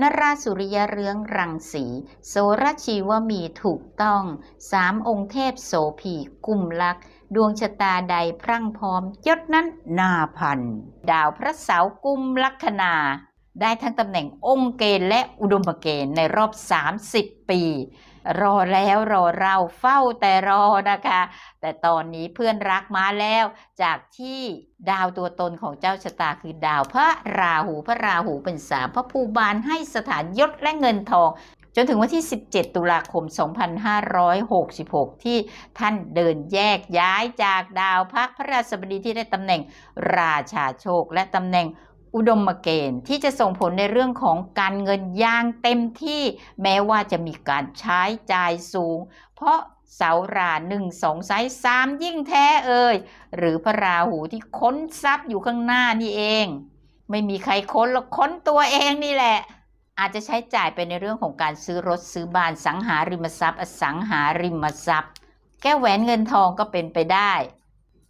นราสุริยเรืองรังสี โสรชีวมีถูกต้องสามองค์เทพโสผีกุมลักษ์ดวงชะตาใดพรั่งพร้อมยศนั้นนาพัน ดาวพระเสาร์กุมลัคนา ได้ทั้งตำแหน่งองค์เกณฑ์และอุดมเกณฑ์ในรอบ 30 ปี รอแล้วรอเราเฝ้าแต่รอนะคะ แต่ตอนนี้เพื่อนรักมาแล้ว จากที่ดาวตัวตนของเจ้าชะตาคือดาวพระราหูพระราหูเป็นสามพระภูบาลให้สถานยศและเงินทองจนถึงวันที่ 17 ตุลาคม 2566 ที่ท่านเดินแยกย้ายจากดาวพระพระราชบดีที่ได้ตำแหน่งราชาโชคและตำแหน่ง อุดมเกณฑ์ที่จะส่งผลในเรื่องของการเงินอย่างเต็มที่แม้ว่าจะมีการใช้จ่ายสูง เพราะเสาราหนึ่งสองไซส์สามยิ่งแท้เอ่ยหรือพระราหูที่ค้นทรัพย์อยู่ข้างหน้านี่เอง ไม่มีใครค้นหรอกค้นตัวเองนี่แหละ อาจจะใช้จ่ายไปในเรื่องของการซื้อรถซื้อบ้านสังหาริมทรัพย์ อสังหาริมทรัพย์ แก้วแหวนเงินทองก็เป็นไปได้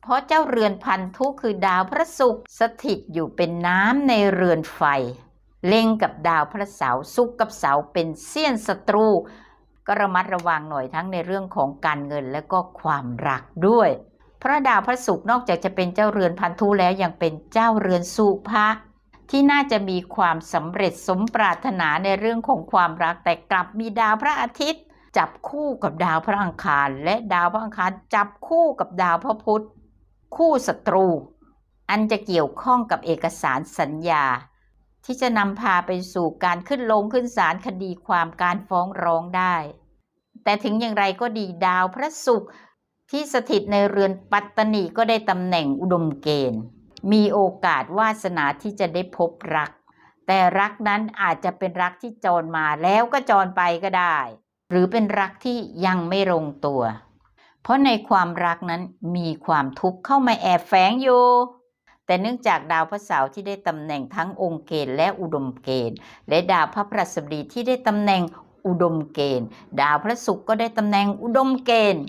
เพราะเจ้าเรือนพันธุคือดาวพระศุกร์สถิตอยู่เป็นน้ำในเรือนไฟ เล็งกับดาวพระเสาร์ศุกร์กับเสาร์เป็นเสี้ยนศัตรู ก็ระมัดระวังหน่อยทั้งในเรื่องของการเงินและก็ความรักด้วย พระดาวพระศุกร์นอกจากจะเป็นเจ้าเรือนพันธุแล้วยังเป็นเจ้าเรือนสุภะที่น่าจะมีความสำเร็จสมปรารถนาในเรื่องของความรักแต่กลับมีดาวพระอาทิตย์ จับคู่กับดาวพระอังคาร และดาวพระอังคารจับคู่กับดาวพระพุธ คู่ศัตรู อันจะเกี่ยวข้องกับเอกสารสัญญา ที่จะนำพาไปสู่การขึ้นลงขึ้นศาลคดีความการฟ้องร้องได้ แต่ถึงอย่างไรก็ดีดาวพระศุกร์ที่สถิตในเรือนปัตตนีก็ได้ตำแหน่งอุดมเกณฑ์ มีโอกาสวาสนาที่จะได้พบรัก แต่รักนั้นอาจจะเป็นรักที่จรมาแล้วก็จรไปก็ได้ หรือเป็นรักที่ยังไม่ลงตัว เพราะในความรักนั้นมีความทุกข์เข้ามาแอบแฝงอยู่แต่เนื่องจากดาวพระเสาร์ที่ได้ตำแหน่งทั้งองค์เกณฑ์และอุดมเกณฑ์ และดาวพระพฤหัสบดีที่ได้ตำแหน่งอุดมเกณฑ์ ดาวพระศุกร์ก็ได้ตำแหน่งอุดมเกณฑ์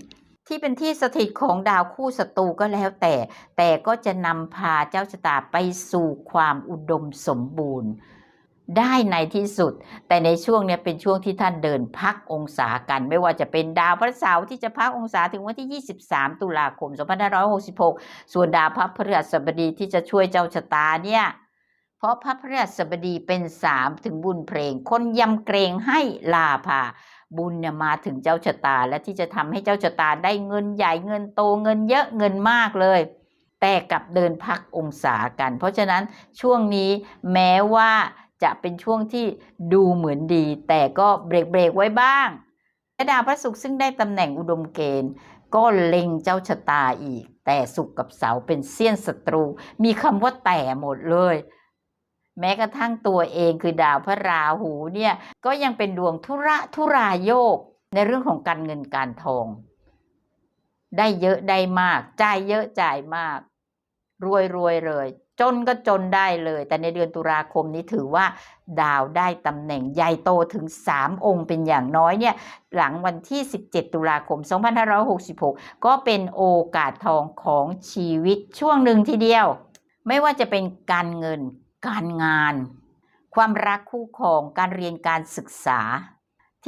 ที่เป็นที่สถิตของดาวคู่ศัตรูก็แล้วแต่ แต่ก็จะนำพาเจ้าชะตาไปสู่ความอุดมสมบูรณ์ ได้ในที่สุด แต่ในช่วงนี้เป็นช่วงที่ท่านเดินพักองศากัน ไม่ว่าจะเป็นดาวพระเสาร์ที่จะพักองศาถึงวันที่ 23 ตุลาคม 2566 ส่วนดาวพระพฤหัสบดีที่จะช่วยเจ้าชะตาเนี่ยเพราะพระพฤหัสบดีเป็นสามถึงบุญเพลง คนยำเกรงให้ลาภาบุญเนี่ยมาถึงเจ้าชะตา และที่จะทำให้เจ้าชะตาได้เงินใหญ่เงินโตเงินเยอะเงินมากเลยแต่กับเดินพักองศากัน เพราะฉะนั้นช่วงนี้แม้ว่า จะเป็นช่วงที่ดูเหมือนดี แต่ก็เบรกเบรกไว้บ้างและดาวพระศุกร์ซึ่งได้ตำแหน่งอุดมเกณฑ์ ก็เล็งเจ้าชะตาอีก แต่ศุกร์กับเสาเป็นเสี้ยนศัตรู มีคำว่าแต่หมดเลย แม้กระทั่งตัวเองคือดาวพระราหูเนี่ยก็ยังเป็นดวงทุระทุรายโยกในเรื่องของการเงินการทอง ได้เยอะได้มาก จ่ายเยอะจ่ายมาก รวยรวยเลย จนก็จนได้เลย แต่ในเดือนตุลาคมนี้ถือว่า ดาวได้ตำแหน่งใหญ่โตถึง 3 องค์เป็นอย่างน้อยเนี่ย หลังวันที่ 17 ตุลาคม 2566 ก็เป็นโอกาสทองของชีวิตช่วงหนึ่งทีเดียว ไม่ว่าจะเป็นการเงิน การงาน ความรักคู่ครอง การเรียนการศึกษา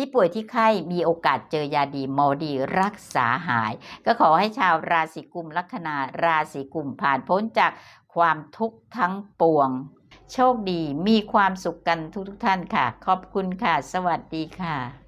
ที่ป่วยที่ไข้มีโอกาสเจอยาดีหมอดีรักษาหาย ก็ขอให้ชาวราศีกุมลัคนาราศีกุมผ่านพ้นจากความทุกข์ทั้งปวง โชคดีมีความสุขกันทุกทุกท่านค่ะ ขอบคุณค่ะ สวัสดีค่ะ